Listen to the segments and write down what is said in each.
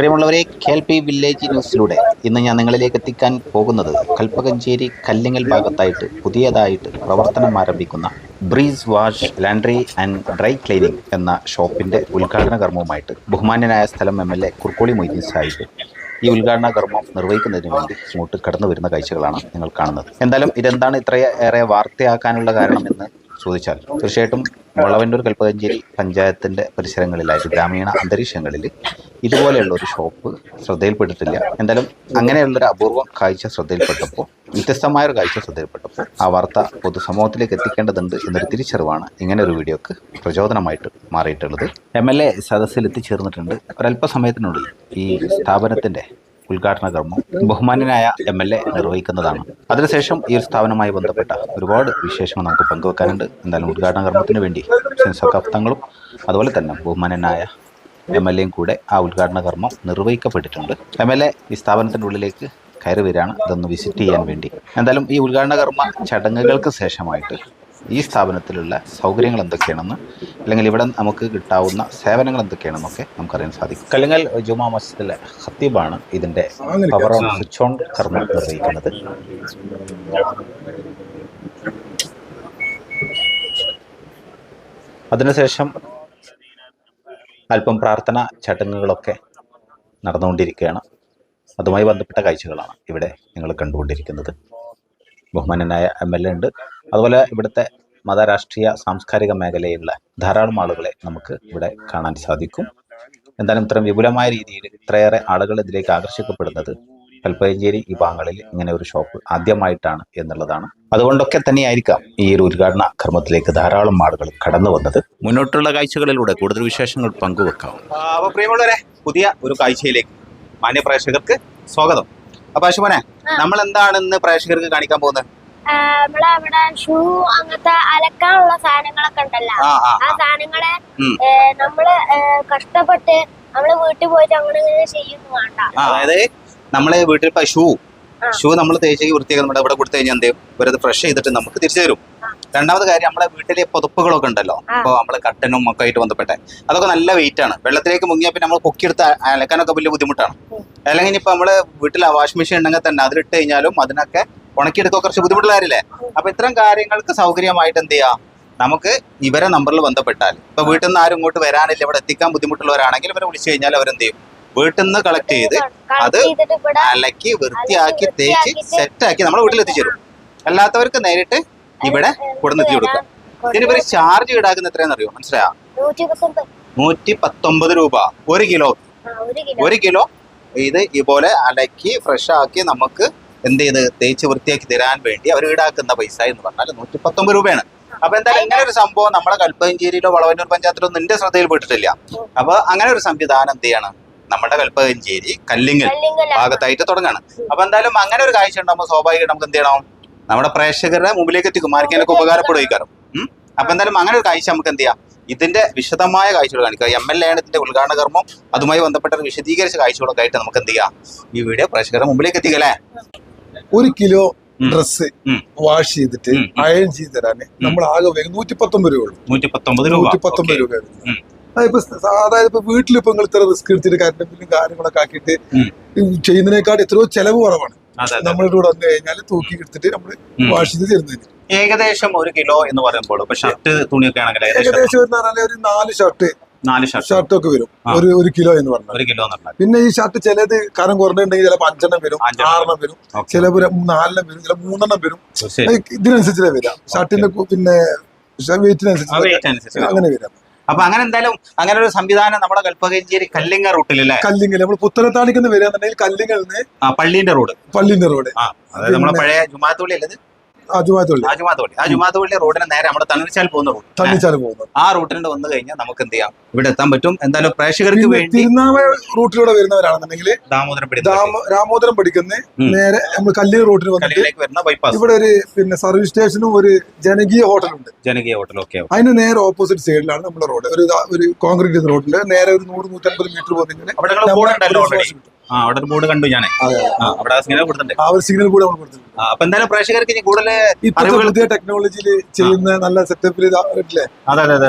പ്രിയമുള്ളവരെ K L P village ന്യൂസിലൂടെ ഇന്ന് ഞാൻ നിങ്ങളിലേക്ക് എത്തിക്കാൻ പോകുന്നത് കൽപ്പകഞ്ചേരി കല്ലിങ്ങൽ ഭാഗത്തായിട്ട് പുതിയതായിട്ട് പ്രവർത്തനം ആരംഭിക്കുന്ന breeze wash laundry and dry cleaning എന്ന ഷോപ്പിന്റെ ഉദ്ഘാടന കർമ്മവുമായിട്ട് ബഹുമാന്യനായ സ്ഥലം M L A Kurukkoli Moideen Sahib ഈ ഉദ്ഘാടന കർമ്മം നിർവഹിക്കുന്നതിന് വേണ്ടി ഇങ്ങോട്ട് കടന്നു വരുന്ന കാഴ്ചകളാണ് നിങ്ങൾ കാണുന്നത്. എന്തായാലും ഇതെന്താണ് ഇത്രയേറെ വാർത്തയാക്കാനുള്ള കാരണമെന്ന് ചോദിച്ചാൽ തീർച്ചയായിട്ടും വളവന്നൂർ കൽപ്പകഞ്ചേരി പഞ്ചായത്തിന്റെ പരിസരങ്ങളിലായിട്ട് ഗ്രാമീണ അന്തരീക്ഷങ്ങളിൽ ഇതുപോലെയുള്ള ഒരു ഷോപ്പ് ശ്രദ്ധയിൽപ്പെട്ടിട്ടില്ല. എന്തായാലും അങ്ങനെയുള്ളൊരു അപൂർവം കാഴ്ച ശ്രദ്ധയിൽപ്പെട്ടപ്പോൾ വ്യത്യസ്തമായ ഒരു കാഴ്ച ശ്രദ്ധയിൽപ്പെട്ടപ്പോൾ ആ വാർത്ത പൊതുസമൂഹത്തിലേക്ക് എത്തിക്കേണ്ടതുണ്ട് എന്നൊരു തിരിച്ചറിവാണ് ഇങ്ങനെ ഒരു വീഡിയോക്ക് പ്രചോദനമായിട്ട് മാറിയിട്ടുള്ളത്. എം എൽ എ സദസ്സിൽ എത്തിച്ചേർന്നിട്ടുണ്ട്. ഒരല്പസമയത്തിനുള്ളിൽ ഈ സ്ഥാപനത്തിന്റെ ഉദ്ഘാടന കർമ്മം ബഹുമാന്യനായ എം എൽ എ നിർവഹിക്കുന്നതാണ്. അതിനുശേഷം ഈ ഒരു സ്ഥാപനവുമായി ബന്ധപ്പെട്ട ഒരുപാട് വിശേഷങ്ങൾ നമുക്ക് പങ്കുവെക്കാനുണ്ട്. എന്തായാലും ഉദ്ഘാടന കർമ്മത്തിന് വേണ്ടി സെൻസോക്കഫ്തങ്ങളും അതുപോലെ തന്നെ ബഹുമാന്യനായ എം എൽ എയും കൂടെ ആ ഉദ്ഘാടന കർമ്മം നിർവഹിക്കപ്പെട്ടിട്ടുണ്ട്. എം എൽ എ ഈ സ്ഥാപനത്തിന്റെ ഉള്ളിലേക്ക് കയറി വരികയാണ്. അതൊന്ന് വിസിറ്റ് ചെയ്യാൻ വേണ്ടി. എന്തായാലും ഈ ഉദ്ഘാടന കർമ്മ ചടങ്ങുകൾക്ക് ശേഷമായിട്ട് ഈ സ്ഥാപനത്തിലുള്ള സൗകര്യങ്ങൾ എന്തൊക്കെയാണെന്ന് അല്ലെങ്കിൽ ഇവിടെ നമുക്ക് കിട്ടാവുന്ന സേവനങ്ങൾ എന്തൊക്കെയാണെന്നൊക്കെ നമുക്കറിയാൻ സാധിക്കും. കല്ലങ്ങൽ ജുമാ മസ്ജിദിലെ ഹത്തീബാണ് ഇതിന്റെ പവർ ഓൺ സ്വിച്ച് ഓൺ കർമ്മം നിർവഹിക്കുന്നത്. അതിനുശേഷം അല്പം പ്രാർത്ഥന ചടങ്ങുകളൊക്കെ നടന്നുകൊണ്ടിരിക്കുകയാണ്. അതുമായി ബന്ധപ്പെട്ട കാഴ്ചകളാണ് ഇവിടെ നിങ്ങൾ കണ്ടുകൊണ്ടിരിക്കുന്നത്. ബഹുമാനനായ എം എൽ എ ഉണ്ട്. അതുപോലെ ഇവിടുത്തെ മതരാഷ്ട്രീയ സാംസ്കാരിക മേഖലയിലുള്ള ധാരാളം ആളുകളെ നമുക്ക് ഇവിടെ കാണാൻ സാധിക്കും. എന്തായാലും ഇത്രയും വിപുലമായ രീതിയിൽ ഇത്രയേറെ ആളുകൾ ഇതിലേക്ക് ആകർഷിക്കപ്പെടുന്നത് കൽപ്പകഞ്ചേരി ഈ ഭാഗങ്ങളിൽ ഇങ്ങനെ ഒരു ഷോപ്പ് ആദ്യമായിട്ടാണ് എന്നുള്ളതാണ്. അതുകൊണ്ടൊക്കെ തന്നെയായിരിക്കാം ഈ ഒരു ഉദ്ഘാടന കർമ്മത്തിലേക്ക് ധാരാളം ആളുകൾ കടന്നു വന്നത്. മുന്നോട്ടുള്ള കാഴ്ചകളിലൂടെ കൂടുതൽ വിശേഷങ്ങൾ പങ്കുവെക്കാം. അപ്പോൾ പ്രിയമുള്ളവരെ പുതിയ ഒരു കാഴ്ചയിലേക്ക് മാന്യപ്രേക്ഷകർക്ക് സ്വാഗതം. അപ്പൊ അശുപനെ നമ്മൾ എന്താണ് ഇന്ന് പ്രേക്ഷകർക്ക് കാണിക്കാൻ പോകുന്നത്? നമ്മളെ അവിടെ ഷൂ അങ്ങനത്തെ അലക്കാനുള്ള സാധനങ്ങളൊക്കെ ഉണ്ടല്ലോ. ആ സാധനങ്ങളെ. നമ്മൾ കഷ്ടപ്പെട്ട് നമ്മൾ വീട്ടിൽ പോയിട്ട് അങ്ങനെ ചെയ്യുന്നു വേണ്ട. അതായത് നമ്മളെ വീട്ടിൽ ഇപ്പൊ ഷൂ. ഷൂ നമ്മൾ തേച്ചേക്ക് വൃത്തിയാക്കി നമ്മുടെ ഇവിടെ കൊടുത്തു കഴിഞ്ഞാൽ എന്ത് ചെയ്യും? ഇവരത് ഫ്രഷ് ചെയ്തിട്ട് നമുക്ക് തിരിച്ചു തരും. രണ്ടാമത് കാര്യം നമ്മുടെ വീട്ടിലെ പുതപ്പുകളൊക്കെ ഉണ്ടല്ലോ. അപ്പോൾ നമ്മൾ കട്ടനും ഒക്കെ ആയിട്ട് ബന്ധപ്പെട്ടെ. അതൊക്കെ നല്ല വെയിറ്റ് ആണ്. വെള്ളത്തിലേക്ക് മുങ്ങിയാൽ പിന്നെ നമ്മൾ പൊക്കിയെടുത്ത് അലക്കാനൊക്കെ വലിയ ബുദ്ധിമുട്ടാണ്. അല്ലെങ്കിൽ ഇപ്പൊ നമ്മൾ വീട്ടിൽ വാഷിംഗ് മെഷീൻ ഉണ്ടെങ്കിൽ തന്നെ അതിലിട്ട് കഴിഞ്ഞാലും അതിനൊക്കെ ഉണക്കിയെടുക്കുക കുറച്ച് ബുദ്ധിമുട്ടുള്ള കാര്യമില്ലേ അപ്പൊ ഇത്തരം കാര്യങ്ങൾക്ക് സൗകര്യമായിട്ട് എന്ത് ചെയ്യാം? നമുക്ക് ഇവരെ നമ്പറിൽ ബന്ധപ്പെട്ടാൽ ഇപ്പൊ വീട്ടിൽ നിന്ന് ആരും ഇങ്ങോട്ട് വരാനില്ല. ഇവിടെ എത്തിക്കാൻ ബുദ്ധിമുട്ടുള്ളവരാണെങ്കിൽ ഇവരെ വിളിച്ചു കഴിഞ്ഞാൽ അവരെന്ത് ചെയ്യും? വീട്ടിൽ നിന്ന് കളക്ട് ചെയ്ത് അത് അലക്കി വൃത്തിയാക്കി തേച്ച് സെറ്റാക്കി നമ്മുടെ വീട്ടിൽ എത്തിച്ചേരും അല്ലാത്തവർക്ക് നേരിട്ട് ഇവിടെ കൊടുന്ന് എത്തി കൊടുക്കാം. ഇതിനിപ്പോ ഒരു ചാർജ് ഈടാക്കുന്ന എത്രയാണെന്ന് അറിയോ? മനസ്സിലായോ? നൂറ്റി പത്തൊമ്പത് രൂപ. ഒരു കിലോ. ഒരു കിലോ. ഇത് ഇതുപോലെ അലക്കി ഫ്രഷ് ആക്കി നമുക്ക് എന്ത് ചെയ്ത് തേച്ച് വൃത്തിയാക്കി തരാൻ വേണ്ടി അവർ ഈടാക്കുന്ന പൈസ എന്ന് പറഞ്ഞാൽ നൂറ്റി പത്തൊമ്പത് രൂപയാണ്. അപ്പൊ എന്തായാലും ഇങ്ങനെ ഒരു സംഭവം നമ്മുടെ കൽപ്പകഞ്ചേരിയിലോ വളവന്നൂർ പഞ്ചായത്തിലോ നിന്റെ ശ്രദ്ധയിൽ പെട്ടിട്ടില്ല. അപ്പൊ അങ്ങനെ ഒരു സംവിധാനം എന്ത് ചെയ്യണം? നമ്മുടെ കൽപ്പകഞ്ചേരി കല്ലിങ്ങൽ ഭാഗത്തായിട്ട് തുടങ്ങാണ്. അപ്പൊ എന്തായാലും അങ്ങനെ ഒരു കാഴ്ച ഉണ്ടാകുമ്പോൾ സ്വാഭാവികമായിട്ട് നമുക്ക് എന്ത് ചെയ്യണം? നമ്മുടെ പ്രേക്ഷകരുടെ മുമ്പിലേക്ക് എത്തിക്കും. ആർക്കെങ്കിലും ഉപകാരപ്പെടുകയും ഉം? അപ്പൊ എന്തായാലും അങ്ങനെ ഒരു കാഴ്ച നമുക്ക് എന്ത് ചെയ്യാം? ഇതിന്റെ വിശദമായ കാഴ്ചകൾ കാണിക്കുക എം എൽ എ ആണ് ഇതിന്റെ ഉദ്ഘാടന കർമ്മം. അതുമായി ബന്ധപ്പെട്ട ഒരു വിശദീകരിച്ച കാഴ്ചകളൊക്കെ ആയിട്ട് നമുക്ക് എന്ത് ചെയ്യാം? ഈ വീഡിയോ പ്രേക്ഷകരുടെ മുമ്പിലേക്ക് എത്തിക്കല്ലേ ഒരു കിലോ ഡ്രസ് ഡ്രസ്സ് വാഷ് ചെയ്തിട്ട് അയൺ ചെയ്ത് തരാന് നമ്മൾ ആകെ വേഗം നൂറ്റി പത്തൊമ്പത് രൂപ. ഉള്ളൂ നൂറ്റി പത്തൊമ്പത് രൂപ നൂറ്റി പത്തൊമ്പത് രൂപ അതായത് ഇപ്പൊ വീട്ടിൽ ഇപ്പൊ നിങ്ങൾ ഇത്ര റിസ്ക് എടുത്തിട്ട് കറണ്ട് ബില്ലും കാര്യങ്ങളൊക്കെ ആക്കിയിട്ട്. ചെയ്യുന്നതിനേക്കാൾ എത്രയോ ചെലവ് കുറവാണ്. നമ്മളുടെ കൂടെ വന്നു കഴിഞ്ഞാൽ തൂക്കി എടുത്തിട്ട് നമ്മൾ. വാഷ് ചെയ്ത് തരുന്നതിന്. ഏകദേശം ഒരു കിലോ എന്ന് പറയുമ്പോൾ ഷർട്ട് തുണിയൊക്കെ ആണെങ്കിൽ ഏകദേശം എന്ന് പറഞ്ഞാൽ ഒരു നാല് ഷർട്ട്. നാല് ഷർട്ട്. ഷർട്ട് ഒക്കെ വരും ഒരു ഒരു കിലോ എന്ന് പറഞ്ഞാൽ ഒരു കിലോ പിന്നെ ഈ ഷർട്ട് ചിലത് കരം കുറഞ്ഞിട്ടുണ്ടെങ്കിൽ ചിലപ്പോൾ അഞ്ചെണ്ണം വരും. ആറെണ്ണം വരും. ചിലപ്പോൾ നാലെണ്ണം വരും ചില മൂന്നെണ്ണം വരും. ഇതിനനുസരിച്ചേ വരാം ഷർട്ടിന്റെ പിന്നെ വെയിറ്റിനനുസരിച്ച് അങ്ങനെ വരാം അപ്പൊ അങ്ങനെ എന്തായാലും അങ്ങനെ ഒരു സംവിധാനം നമ്മുടെ കൽപ്പകഞ്ചേരി കല്ലിങ്ങ റൂട്ടിൽ അല്ലേ കല്ലിങ്ങൽ നമ്മൾ പുത്തനത്താണിക്ക് വരിക വരികയാണെന്നുണ്ടെങ്കിൽ നിന്ന് ആ പള്ളീന്റെ റോഡ്. പള്ളിന്റെ റോഡ്. ആ അതായത് നമ്മുടെ പഴയ ജുമാത്തുള്ളി അല്ലത് അജുമാത്തുള്ളി ആ ജുമാത്തുള്ളി ആ ജുമാത്തുള്ളി റോഡിന് നേരെ നമ്മുടെ തണ്ണിച്ചാൽ പോകുന്ന റൂട്ട്. തണ്ണിച്ചാൽ പോകുന്നത്. ആ റൂട്ടിൽ വന്നു കഴിഞ്ഞാൽ നമുക്ക് എന്ത് ചെയ്യാം? ഇവിടെ എത്താൻ പറ്റും. എന്തായാലും പ്രേക്ഷകർക്ക് വേണ്ടി റൂട്ടിലൂടെ വരുന്നവരാണെന്നുണ്ടെങ്കിൽ ദാമോദരം രാമ രാമോദരം പഠിക്കുന്ന നേരെ നമ്മൾ കല്ലേ റൂട്ടിൽ വന്നിട്ട് വരുന്ന ബൈപ്പാസ് ഇവിടെ ഒരു പിന്നെ സർവീസ് സ്റ്റേഷനും ഒരു ജനകീയ ഹോട്ടലുണ്ട്. ജനകീയ ഹോട്ടൽ. ഓക്കെ അതിന് നേരെ ഓപ്പോസിറ്റ് സൈഡിലാണ് നമ്മുടെ റോഡ്. ഒരു ഒരു കോൺക്രീറ്റ് റോഡിന്റെ നേരെ ഒരു നൂറ് നൂറ്റമ്പത് മീറ്റർ പോകുന്നതിന് ആ അവിടെ ഒരു ബോർഡ് കണ്ടു ഞാൻ അവിടെ സിഗ്നൽ കൊടുത്തിട്ടുണ്ട്. ആ ഒരു സിഗ്നൽ കൂടെ നമ്മൾ കൊടുത്തിട്ടുണ്ട്. അപ്പൊ എന്തായാലും പ്രേക്ഷകർക്ക് ഇനി കൂടുതൽ ഇപ്പോഴത്തെ പുതിയ ടെക്നോളജിയിൽ ചെയ്യുന്ന നല്ല സെറ്റപ്പിൽ.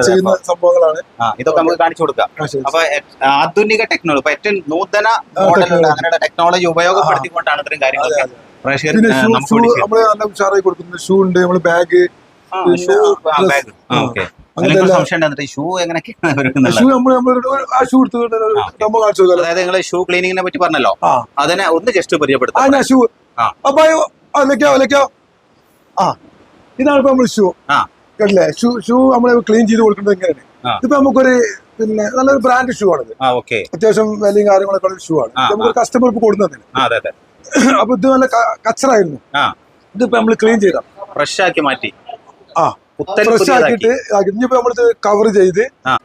ചെയ്യുന്ന സംഭവങ്ങളാണ്. ഇതൊക്കെ നമുക്ക് കാണിച്ചു കൊടുക്കാം. അപ്പൊ ആധുനിക ടെക്നോളജി ഇപ്പൊ ഏറ്റവും നൂതന മോഡലുള്ള. അങ്ങനെയുള്ള ടെക്നോളജി ഉപയോഗപ്പെടുത്തിക്കൊണ്ടാണ് ഇത്രയും കാര്യങ്ങളൊക്കെ അതെ, പ്രേക്ഷകർ പിന്നെ ഷൂ നമുക്ക് ഷൂ വേണ്ടി നമ്മൾ നല്ല ഉഷാറായി കൊടുക്കുന്നത് ഷൂ ഉണ്ട് നമ്മൾ ബാഗ് ബാഗ്. ഓക്കെ ഷൂ അതായത് നിങ്ങൾ ഷൂ ക്ലീനിങ്ങിനെ പറ്റി പറഞ്ഞല്ലോ. അതിനെ ഒന്ന് ജസ്റ്റ് പരിചയപ്പെടുത്താം. ഷൂ. അപ്പൊ ഇതാണ് ഇപ്പൊ നമ്മൾ ഷൂ. ആ. കണ്ടില്ലേ? ഷൂ ഷൂ നമ്മൾ ക്ലീൻ ചെയ്ത് കൊടുക്കുന്നത് എങ്ങനെയാണ്. ഇപ്പൊ നമുക്കൊരു പിന്നെ നല്ലൊരു ബ്രാൻഡ് ഷൂ ആണിത്. അത്യാവശ്യം വിലയും കാര്യങ്ങളൊക്കെ ഉള്ള ഷൂ ആണ്. നമുക്ക് കസ്റ്റമർ ഇപ്പൊ കൊടുക്കുന്നതിന് അപ്പൊ ഇത് നല്ല കച്ചറായിരുന്നു. ഇതിപ്പോ നമ്മൾ ക്ലീൻ ചെയ്താ. ഫ്രഷ് ആക്കി മാറ്റി. ആ. ഫ്രഷ് ആക്കിയിട്ട്. ഇനിയിപ്പോ നമ്മളിത് കവർ ചെയ്ത്.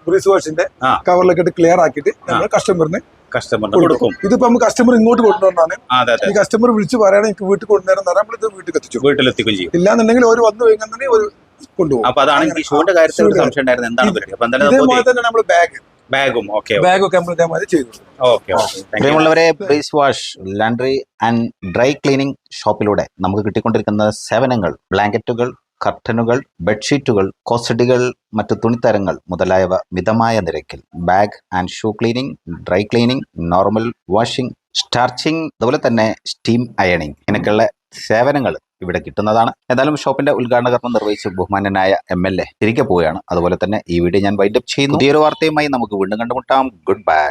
ബ്രീസ് വാഷിന്റെ കവറിലൊക്കെ ഇട്ട് ക്ലിയർ ആക്കിയിട്ട് നമ്മൾ കസ്റ്റമറിന് കസ്റ്റമറിന് കൊടുക്കും. ഇതിപ്പോ നമ്മൾ കസ്റ്റമർ ഇങ്ങോട്ട് കൊണ്ടുവന്നാണ്. ആ, അതെ അതെ. ഈ കസ്റ്റമർ വിളിച്ച് പറയണേ എനിക്ക് വീട്ടിൽ കൊണ്ടുവരാൻ നമ്മളിത് വീട്ടിൽ എത്തിച്ചു വീട്ടിലെത്തിക്കുകയും ചെയ്യും. ഇല്ലാന്നുണ്ടെങ്കിൽ ഒരു വന്ന് കഴിഞ്ഞാൽ ഒരു കൊണ്ടുപോകും. അപ്പൊ അതാണ് എനിക്ക് കാര്യത്തിൽ ഒരു സംശയം ഉണ്ടായിരുന്നു എന്താണ് ഇതേപോലെ തന്നെ നമ്മൾ ബാഗ് ബാഗും ഓക്കെ ബാഗ് ഒക്കെ നമ്മൾ ഇതേമാതിരി ചെയ്തു. ഓക്കെ പ്രിയമുള്ളവരെ breeze wash laundry and dry cleaning ഷോപ്പിലൂടെ നമുക്ക് കിട്ടിക്കൊണ്ടിരിക്കുന്ന സേവനങ്ങൾ ബ്ലാങ്കറ്റുകൾ കർട്ടനുകൾ ബെഡ്ഷീറ്റുകൾ കോസഡികൾ മറ്റു തുണിത്തരങ്ങൾ മുതലായവ മിതമായ നിരക്കിൽ. Bag and shoe cleaning dry cleaning normal washing starching അതുപോലെ തന്നെ സ്റ്റീം അയണിങ് ഇങ്ങനെയൊക്കെയുള്ള സേവനങ്ങൾ ഇവിടെ കിട്ടുന്നതാണ്. എന്തായാലും ഷോപ്പിന്റെ ഉദ്ഘാടന കർമ്മം നിർവഹിച്ച് ബഹുമാനനായ എം എൽ എ തിരികെ പോവുകയാണ്. അതുപോലെ തന്നെ ഈ വീഡിയോ ഞാൻ വൈൻഡപ്പ് ചെയ്യുന്നു. പുതിയൊരു വാർത്തയുമായി നമുക്ക് വീണ്ടും കണ്ടുമുട്ടാം. Good bye